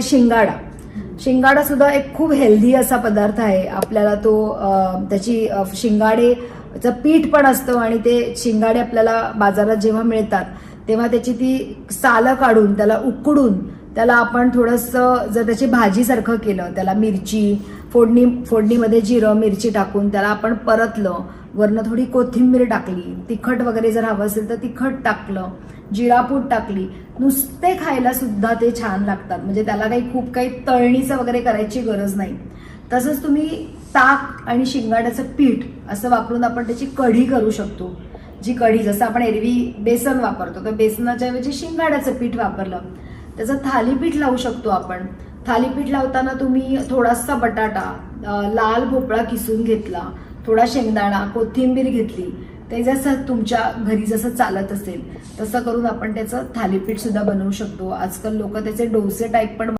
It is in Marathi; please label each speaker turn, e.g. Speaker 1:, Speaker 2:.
Speaker 1: आहे शिंगाडा. शिंगाडा सुद्धा एक खूप हेल्दी असा पदार्थ आहे. आपल्याला तो त्याची शिंगाडेचं पीठ पण असतं आणि ते शिंगाडे आपल्याला बाजारात जेव्हा मिळतात तेव्हा त्याची ती सालं काढून त्याला उकडून त्याला आपण थोडंसं जर त्याची भाजीसारखं केलं त्याला मिरची फोडणी फोडणीमध्ये जिरं मिरची टाकून त्याला आपण परतलं वरनं थोडी कोथिंबीर टाकली तिखट वगैरे जर हवं असेल तर तिखट टाकलं जिरापूट टाकली नुसते खायला सुद्धा ते छान लागतात. म्हणजे त्याला काही खूप काही तळणीचं वगैरे करायची गरज नाही. तसंच तुम्ही ताक आणि शिंगाड्याचं पीठ असं वापरून आपण त्याची कढी करू शकतो. जी कढी जसं आपण एरवी बेसन वापरतो तर बेसनाच्या ऐवजी शिंगाड्याचं पीठ वापरलं. त्याचं थालीपीठ लावू शकतो आपण. थालीपीठ लावताना तुम्ही थोडासा बटाटा लाल भोपळा किसून घेतला थोडा शेंगदाणा कोथिंबीर घेतली ते जसं तुमच्या घरी जसं चालत असेल तसं करून आपण त्याचं थालीपीठ सुद्धा बनवू शकतो. आजकाल लोक त्याचे डोसे टाईप पण